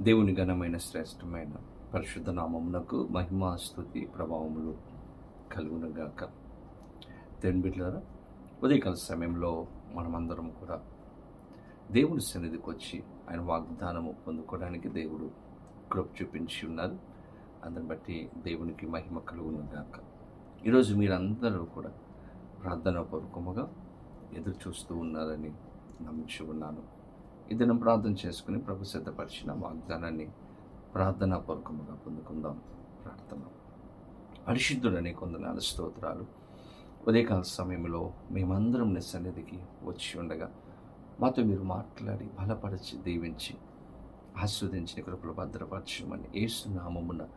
దేవుని ఘనమైన శ్రేష్టమైన పరిశుద్ధ నామమునకు మహిమా ప్రభావములు కలుగునుగాక. దేవుని బిడ్డారా ఉదయకాల సమయంలో మనమందరం కూడా దేవుని సన్నిధికి వచ్చి ఆయన వాగ్దానము పొందుకోవడానికి దేవుడు కృప చూపించి ఉన్నారు. అందుని బట్టి దేవునికి మహిమ కలుగునుగాక. ఈరోజు మీరందరూ కూడా ప్రార్థన పూర్వకముగా ఎదురు చూస్తూ ఉన్నారని నమ్మించి ఉన్నాను. ఈ దినం ప్రార్థన చేసుకుని ప్రభు సిద్ధపరిచిన వాగ్దానాన్ని ప్రార్థనాపూర్వకముగా పొందుకుందాం. ప్రార్థన. పరిశుద్ధుడని కొందనాలు స్తోత్రాలు. ఉదయకాల సమయంలో మేమందరం నీ సన్నిధికి వచ్చి ఉండగా మాతో మీరు మాట్లాడి బలపరిచి దీవించి ఆస్వాదించిన కృపలు భద్రపరచమని ఏసునామమున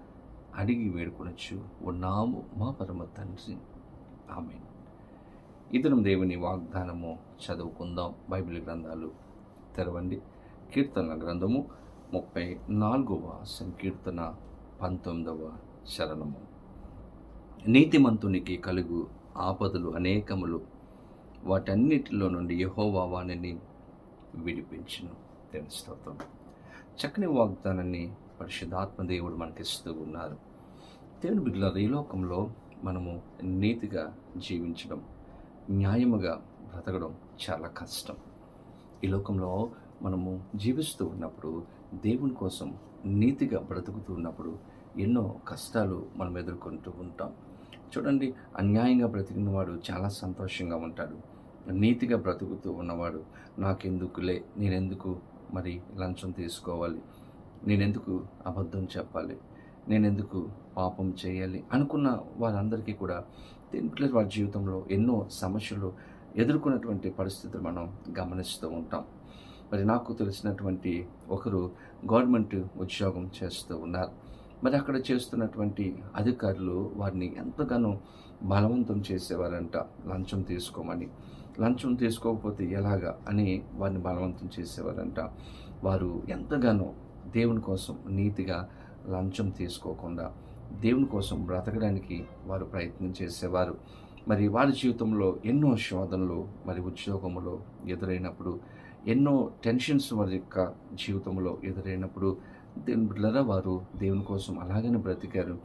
అడిగి వేడుకొనొచ్చు ఉన్నాము మా పరమ తండ్రి. ఆమె ఇతరం దేవుని వాగ్దానము చదువుకుందాం బైబిల్ గ్రంథాలు తెరవండి. కీర్తన గ్రంథము ముప్పై నాలుగవ సంకీర్తన పంతొమ్మిదవ శరణము నీతిమంతునికి కలుగు ఆపదలు అనేకములు వాటన్నిటిలో నుండి యహోవా వాణిని విడిపించును. తెలుస్తోతాం చక్కని వాగ్దానాన్ని పరిశుద్ధాత్మ దేవుడు మనకిస్తూ ఉన్నారు. దేవుని బిడ్డల ఈ లోకంలో మనము నీతిగా జీవించడం న్యాయముగా బ్రతకడం చాలా కష్టం. ఈ లోకంలో మనము జీవిస్తూ ఉన్నప్పుడు దేవుని కోసం నీతిగా బ్రతుకుతూ ఉన్నప్పుడు ఎన్నో కష్టాలు మనం ఎదుర్కొంటూ ఉంటాం. చూడండి అన్యాయంగా బ్రతికిన వాడు చాలా సంతోషంగా ఉంటాడు. నీతిగా బ్రతుకుతూ ఉన్నవాడు నాకెందుకులే నేనెందుకు మరి లంచం తీసుకోవాలి? నేనెందుకు అబద్ధం చెప్పాలి? నేనెందుకు పాపం చేయాలి? అనుకున్న వారందరికీ కూడా దీంట్లో వారి జీవితంలో ఎన్నో సమస్యలు ఎదుర్కొన్నటువంటి పరిస్థితులు మనం గమనిస్తూ ఉంటాం. మరి నాకు తెలిసినటువంటి ఒకరు గవర్నమెంట్ ఉద్యోగం చేస్తూ ఉన్నారు. మరి అక్కడ చేస్తున్నటువంటి అధికారులు వారిని ఎంతగానో బలవంతం చేసేవారంట. లంచం తీసుకోమని. లంచం తీసుకోకపోతే ఎలాగా అని వారిని బలవంతం చేసేవారంట. వారు ఎంతగానో దేవుని కోసం నీతిగా లంచం తీసుకోకుండా దేవుని కోసం బ్రతకడానికి వారు ప్రయత్నం చేసేవారు. మరి వారి జీవితంలో ఎన్నో శోధనలు మరి ఉద్యోగంలో ఎదురైనప్పుడు ఎన్నో టెన్షన్స్ వారి యొక్క జీవితంలో ఎదురైనప్పుడు దేవుని బిడ్డలారా వారు దేవుని కోసం అలాగనే బ్రతికారు.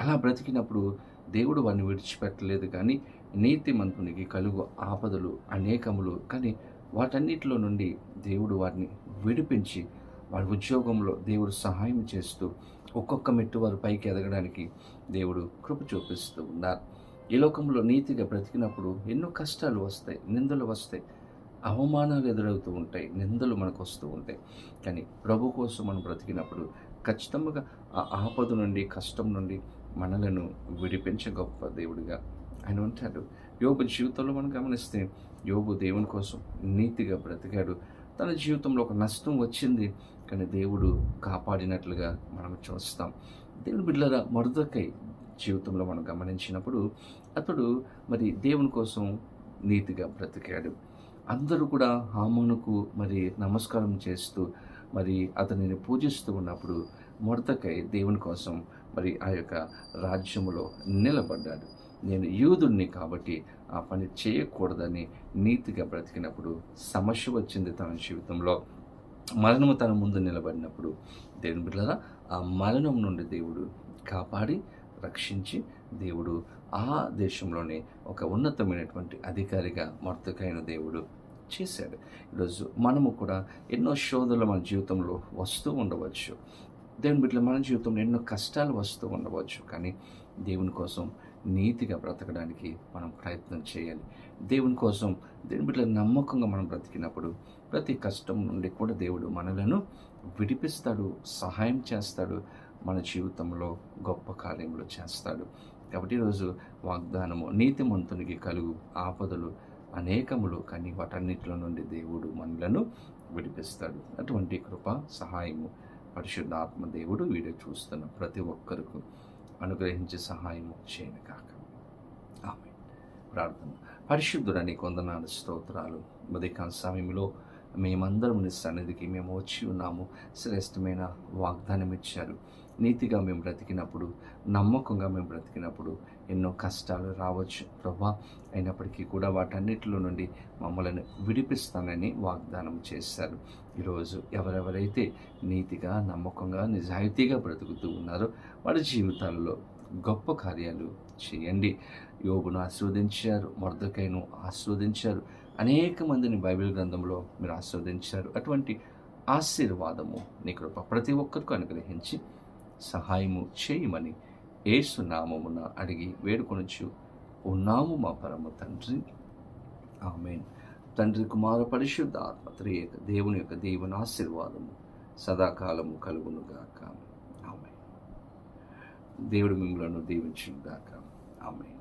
అలా బ్రతికినప్పుడు దేవుడు వారిని విడిచిపెట్టలేదు కానీ నీతి మంతునికి కలుగు ఆపదలు అనేకములు కానీ వాటన్నిటిలో నుండి దేవుడు వారిని విడిపించి వారి ఉద్యోగంలో దేవుడు సహాయం చేస్తూ ఒక్కొక్క మెట్టు వారు పైకి ఎదగడానికి దేవుడు కృప చూపిస్తూ ఉన్నారు. ఈ లోకంలో నీతిగా బ్రతికినప్పుడు ఎన్నో కష్టాలు వస్తాయి నిందలు వస్తాయి అవమానాలు ఎదురవుతూ ఉంటాయి నిందలు మనకు వస్తూ ఉంటాయి. కానీ ప్రభు కోసం మనం బ్రతికినప్పుడు ఖచ్చితంగా ఆ ఆపద నుండి కష్టం నుండి మనలను విడిపించే గొప్ప దేవుడిగా ఆయన ఉంటాడు. యోగు జీవితంలో మనం గమనిస్తే యోగు దేవుని కోసం నీతిగా బ్రతికాడు. తన జీవితంలో ఒక నష్టం వచ్చింది కానీ దేవుడు కాపాడినట్లుగా మనం చూస్తాం. దేవుని బిడ్డల మరుదకై జీవితంలో మనం గమనించినప్పుడు అతడు మరి దేవుని కోసం నీతిగా బ్రతికాడు. అందరూ కూడా హామనుకు మరి నమస్కారం చేస్తూ మరి అతనిని పూజిస్తూ ఉన్నప్పుడు మొడతకై దేవుని కోసం మరి ఆ యొక్క రాజ్యములో నిలబడ్డాడు. నేను యూదుడిని కాబట్టి ఆ పని చేయకూడదని నీతిగా బ్రతికినప్పుడు సమస్య వచ్చింది తన జీవితంలో. మరణము తన ముందు నిలబడినప్పుడు దేవుని బిడ్డరా ఆ మరణం నుండి దేవుడు కాపాడి రక్షించి దేవుడు ఆ దేశంలోనే ఒక ఉన్నతమైనటువంటి అధికారిగా మర్తకైన దేవుడు చేశాడు. ఈరోజు మనము కూడా ఎన్నో శోధనలు మన జీవితంలో వస్తూ ఉండవచ్చు. దేవుని బిడ్డలు మన జీవితంలో ఎన్నో కష్టాలు వస్తూ ఉండవచ్చు. కానీ దేవుని కోసం నీతిగా బ్రతకడానికి మనం ప్రయత్నం చేయాలి. దేవుని కోసం దేవుని బిడ్డల నమ్మకంగా మనం బ్రతికినప్పుడు ప్రతి కష్టం నుండి కూడా దేవుడు మనలను విడిపిస్తాడు సహాయం చేస్తాడు మన జీవితంలో గొప్ప కార్యములు చేస్తాడు. కాబట్టి ఈరోజు వాగ్దానము నీతిమంతునికి కలుగు ఆపదలు అనేకములు కానీ వాటన్నిటిలో నుండి దేవుడు మనలను విడిపిస్తాడు. అటువంటి కృప సహాయము పరిశుద్ధాత్మ దేవుడు వీడియో చూస్తున్న ప్రతి ఒక్కరికి అనుగ్రహించే సహాయము చేయను కాక ఆమె ప్రార్థన. పరిశుద్ధుడని కొందనాలు స్తోత్రాలు. ఉదయకాల సమయంలో మేమందరం నీ సన్నిధికి మేము వచ్చి ఉన్నాము. శ్రేష్టమైన వాగ్దానం ఇచ్చారు నీతిగా మేము బ్రతికినప్పుడు నమ్మకంగా మేము బ్రతికినప్పుడు ఎన్నో కష్టాలు రావచ్చు ప్రభా. అయినప్పటికీ కూడా వాటన్నిటిలో నుండి మమ్మల్ని విడిపిస్తానని వాగ్దానం చేశారు. ఈరోజు ఎవరెవరైతే నీతిగా నమ్మకంగా నిజాయితీగా బ్రతుకుతూ ఉన్నారో వారి జీవితాల్లో గొప్ప కార్యాలు చేయండి. యోగును ఆస్వాదించారు మర్దకైను ఆస్వాదించారు. అనేక మందిని బైబిల్ గ్రంథంలో మీరు ఆస్వాదించారు. అటువంటి ఆశీర్వాదము నీ కృప ప్రతి ఒక్కరికి అనుగ్రహించి సహాయము చేయమని ఏసునామమున అడిగి వేడుకొనొచ్చు ఉన్నాము మా పరమ తండ్రి. ఆమెన్. తండ్రి కుమార పరిశుద్ధ ఆత్మ త్రియేక దేవుని యొక్క దేవుని ఆశీర్వాదము సదాకాలము కలుగునుగాక ఆమె దేవుడు మిమ్మలను దీవించుగాక ఆమె